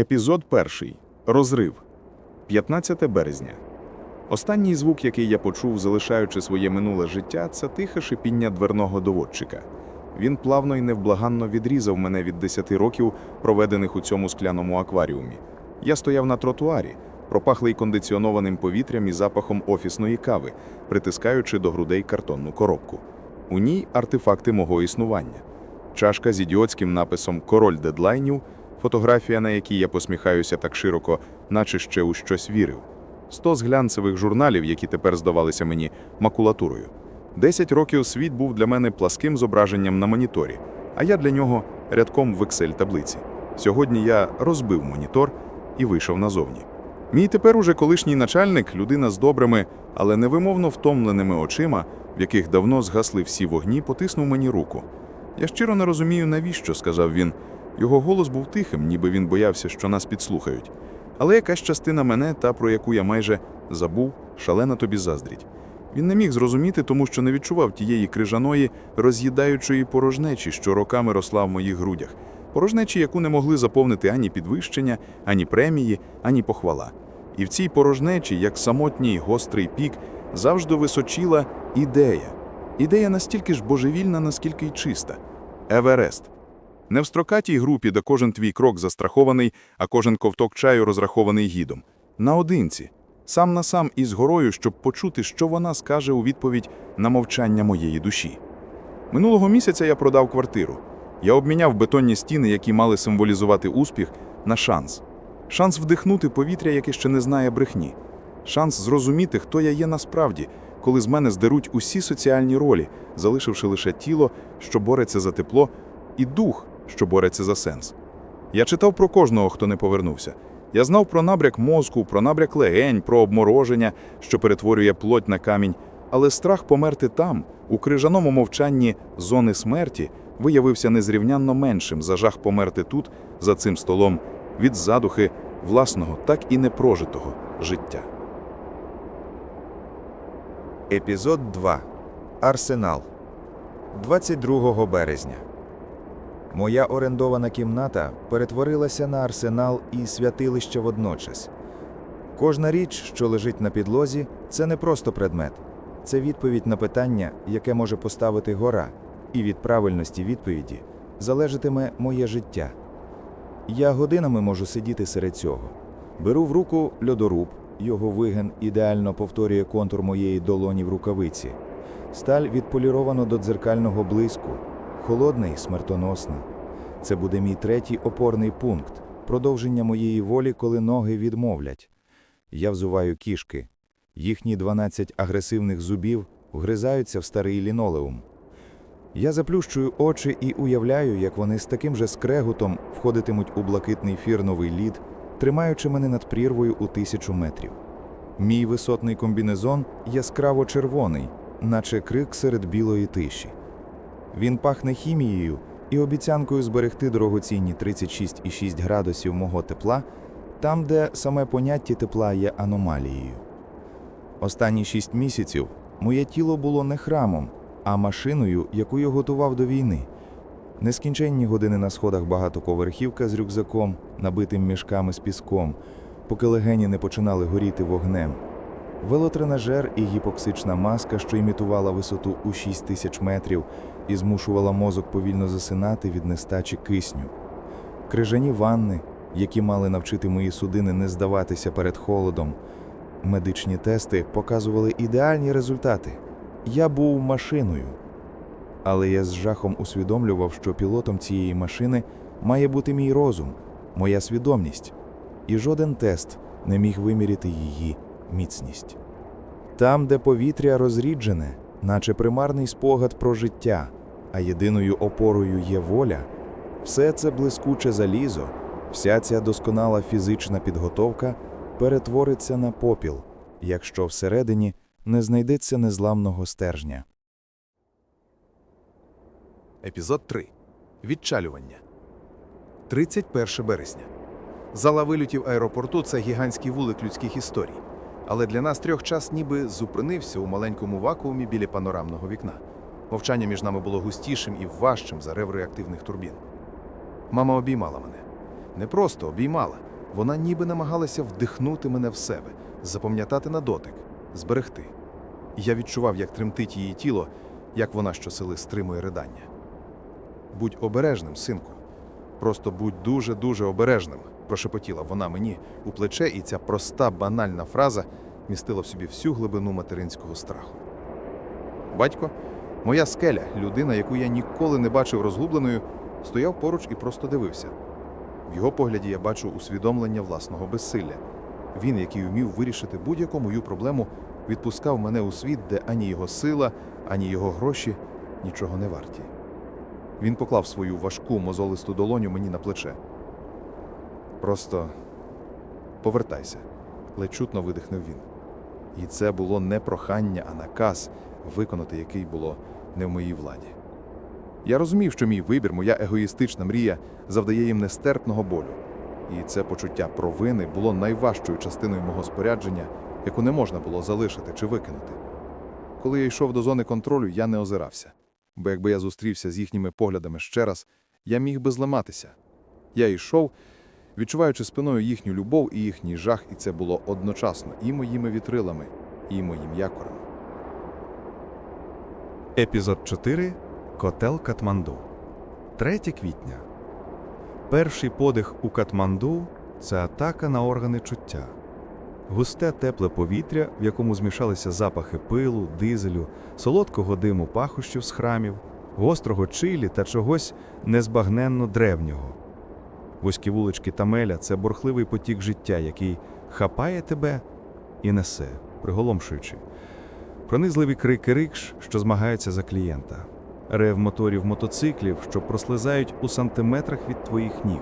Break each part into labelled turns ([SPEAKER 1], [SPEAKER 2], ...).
[SPEAKER 1] Епізод перший. Розрив. 15 березня. Останній звук, який я почув, залишаючи своє минуле життя, це тихе шипіння дверного доводчика. Він плавно і невблаганно відрізав мене від 10 років, проведених у цьому скляному акваріумі. Я стояв на тротуарі, пропахлий кондиціонованим повітрям і запахом офісної кави, притискаючи до грудей картонну коробку. У ній артефакти мого існування. Чашка з ідіотським написом Король дедлайнів, фотографія, на якій я посміхаюся так широко, наче ще у щось вірив. Сто з глянцевих журналів, які тепер здавалися мені макулатурою. Десять років світ був для мене пласким зображенням на моніторі, а я для нього рядком в Excel-таблиці. Сьогодні я розбив монітор і вийшов назовні. Мій тепер уже колишній начальник, людина з добрими, але невимовно втомленими очима, в яких давно згасли всі вогні, потиснув мені руку. Я щиро не розумію, навіщо, сказав він. Його голос був тихим, ніби він боявся, що нас підслухають. Але якась частина мене, та про яку я майже забув, шалена тобі заздріть. Він не міг зрозуміти, тому що не відчував тієї крижаної, роз'їдаючої порожнечі, що роками росла в моїх грудях, порожнечі, яку не могли заповнити ані підвищення, ані премії, ані похвала. І в цій порожнечі, як самотній гострий пік, завжди височила ідея. Ідея настільки ж божевільна, наскільки й чиста. Еверест. Не в строкатій групі, де кожен твій крок застрахований, а кожен ковток чаю розрахований гідом. Наодинці, сам на сам із горою, щоб почути, що вона скаже у відповідь на мовчання моєї душі. Минулого місяця я продав квартиру. Я обміняв бетонні стіни, які мали символізувати успіх, на шанс. Шанс вдихнути повітря, яке ще не знає брехні. Шанс зрозуміти, хто я є насправді, коли з мене здеруть усі соціальні ролі, залишивши лише тіло, що бореться за тепло, і дух, що бореться за сенс. Я читав про кожного, хто не повернувся. Я знав про набряк мозку, про набряк легень, про обмороження, що перетворює плоть на камінь, але страх померти там, у крижаному мовчанні зони смерті, виявився незрівнянно меншим за жах померти тут, за цим столом, від задухи власного, так і непрожитого життя.
[SPEAKER 2] Епізод 2. Арсенал. 22 березня. Моя орендована кімната перетворилася на арсенал і святилище водночас. Кожна річ, що лежить на підлозі, це не просто предмет. Це відповідь на питання, яке може поставити гора, і від правильності відповіді залежатиме моє життя. Я годинами можу сидіти серед цього. Беру в руку льодоруб, його вигин ідеально повторює контур моєї долоні в рукавиці. Сталь відполіровано до дзеркального блиску, холодна і смертоносна. Це буде мій третій опорний пункт, продовження моєї волі, коли ноги відмовлять. Я взуваю кішки. Їхні 12 агресивних зубів вгризаються в старий лінолеум. Я заплющую очі і уявляю, як вони з таким же скрегутом входитимуть у блакитний фірновий лід, тримаючи мене над прірвою у тисячу метрів. Мій висотний комбінезон яскраво червоний, наче крик серед білої тиші. Він пахне хімією і обіцянкою зберегти дорогоцінні 36,6 градусів мого тепла, там, де саме поняття тепла є аномалією. Останні шість місяців моє тіло було не храмом, а машиною, яку я готував до війни. Нескінченні години на сходах багатоповерхівка з рюкзаком, набитим мішками з піском, поки легені не починали горіти вогнем. Велотренажер і гіпоксична маска, що імітувала висоту у 6 тисяч метрів і змушувала мозок повільно засинати від нестачі кисню. Крижані ванни, які мали навчити мої судини не здаватися перед холодом. Медичні тести показували ідеальні результати. Я був машиною. Але я з жахом усвідомлював, що пілотом цієї машини має бути мій розум, моя свідомість, і жоден тест не міг виміряти її міцність. Там, де повітря розріджене, наче примарний спогад про життя, а єдиною опорою є воля, все це блискуче залізо, вся ця досконала фізична підготовка перетвориться на попіл, якщо всередині не знайдеться незламного стержня.
[SPEAKER 3] Епізод 3. Відчалювання. 31 березня. Зала вильотів аеропорту це гігантський вулик людських історій. Але для нас трьох час ніби зупинився у маленькому вакуумі біля панорамного вікна. Мовчання між нами було густішим і важчим за рев реактивних турбін. Мама обіймала мене.
[SPEAKER 4] Не просто обіймала. Вона ніби намагалася вдихнути мене в себе, запам'ятати на дотик, зберегти. Я відчував, як тремтить її тіло, як вона щосили стримує ридання. Будь обережним, синку. Просто будь дуже-дуже обережним, прошепотіла вона мені у плече, і ця проста банальна фраза містила в собі всю глибину материнського страху. Батько, моя скеля, людина, яку я ніколи не бачив розгубленою, стояв поруч і просто дивився. В його погляді я бачу усвідомлення власного безсилля. Він, який вмів вирішити будь-яку мою проблему, відпускав мене у світ, де ані його сила, ані його гроші нічого не варті. Він поклав свою важку мозолисту долоню мені на плече. Просто повертайся, ледь чутно видихнув він. І це було не прохання, а наказ, виконати який було не в моїй владі. Я розумів, що мій вибір, моя егоїстична мрія завдає їм нестерпного болю. І це почуття провини було найважчою частиною мого спорядження, яку не можна було залишити чи викинути. Коли я йшов до зони контролю, я не озирався, бо якби я зустрівся з їхніми поглядами ще раз, я міг би зламатися. Я йшов, відчуваючи спиною їхню любов і їхній жах, і це було одночасно і моїми вітрилами, і моїм якорем.
[SPEAKER 1] Епізод 4. Котел Катманду. 3 квітня. Перший подих у Катманду це атака на органи чуття. Густе тепле повітря, в якому змішалися запахи пилу, дизелю, солодкого диму пахощів з храмів, гострого чилі та чогось незбагненно древнього. Вузькі вулички Тамеля це бурхливий потік життя, який хапає тебе і несе, приголомшуючи. Пронизливі крики рикш, що змагаються за клієнта, рев моторів мотоциклів, що прослизають у сантиметрах від твоїх ніг,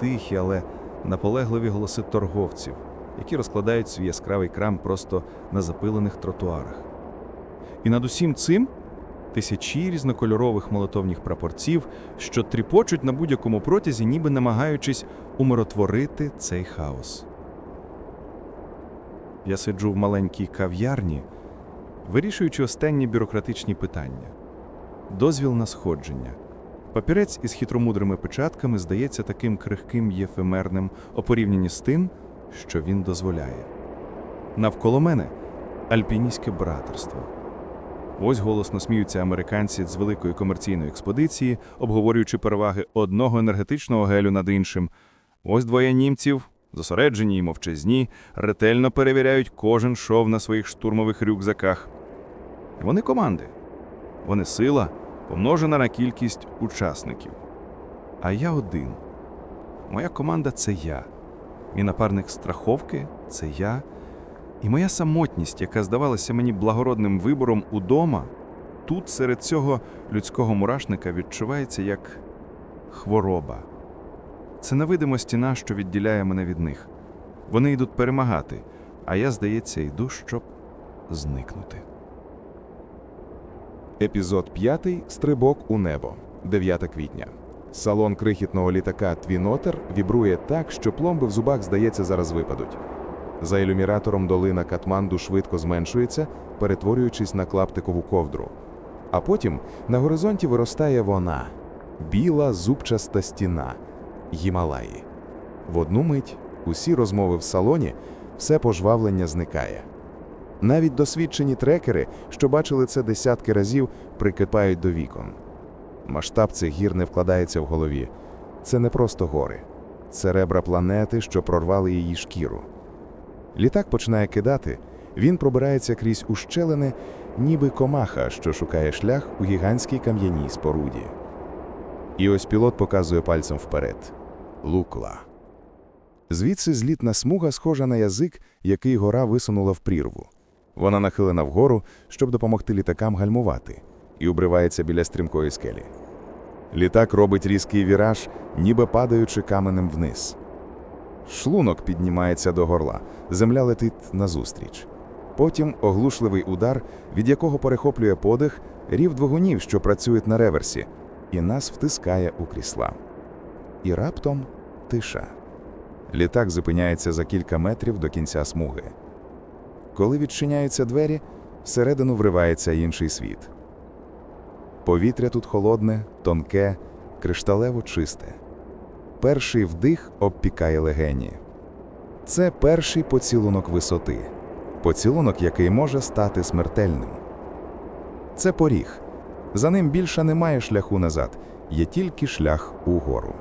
[SPEAKER 1] тихі, але наполегливі голоси торговців, які розкладають свій яскравий крам просто на запилених тротуарах. І над усім цим тисячі різнокольорових молотовних прапорців, що тріпочуть на будь-якому протязі, ніби намагаючись умиротворити цей хаос. Я сиджу в маленькій кав'ярні, вирішуючи останні бюрократичні питання. Дозвіл на сходження. Папірець із хитромудрими печатками здається таким крихким у порівнянні з тим, що він дозволяє. Навколо мене альпіністське братерство. Ось голосно сміються американці з великої комерційної експедиції, обговорюючи переваги одного енергетичного гелю над іншим. Ось двоє німців, зосереджені й мовчазні, ретельно перевіряють кожен шов на своїх штурмових рюкзаках. Вони команди. Вони сила, помножена на кількість учасників. А я один. Моя команда це я. Мій напарник страховки це я. І моя самотність, яка здавалася мені благородним вибором удома, тут серед цього людського мурашника відчувається як хвороба. Це невидима стіна, що відділяє мене від них. Вони йдуть перемагати, а я, здається, йду, щоб зникнути.
[SPEAKER 5] Епізод 5. Стрибок у небо. 9 квітня. Салон крихітного літака Твінотер вібрує так, що пломби в зубах, здається, зараз випадуть. За ілюміратором долина Катманду швидко зменшується, перетворюючись на клаптикову ковдру. А потім на горизонті виростає вона біла зубчаста стіна Гімалаї. В одну мить усі розмови в салоні, все пожвавлення зникає. Навіть досвідчені трекери, що бачили це десятки разів, прикипають до вікон. Масштаб цих гір не вкладається в голові. Це не просто гори, це ребра планети, що прорвали її шкіру. Літак починає кидати, він пробирається крізь ущелини, ніби комаха, що шукає шлях у гігантській кам'яній споруді. І ось пілот показує пальцем вперед. Лукла. Звідси злітна смуга схожа на язик, який гора висунула в прірву. Вона нахилена вгору, щоб допомогти літакам гальмувати, і обривається біля стрімкої скелі. Літак робить різкий віраж, ніби падаючи каменем вниз. Шлунок піднімається до горла, земля летить назустріч. Потім оглушливий удар, від якого перехоплює подих, рів двигунів, що працюють на реверсі, і нас втискає у крісла. І раптом тиша. Літак зупиняється за кілька метрів до кінця смуги. Коли відчиняються двері, всередину вривається інший світ. Повітря тут холодне, тонке, кришталево чисте.
[SPEAKER 1] перший вдих обпікає легені. Це перший поцілунок висоти, поцілунок, який може стати смертельним. Це поріг. За ним більше немає шляху назад, є тільки шлях угору.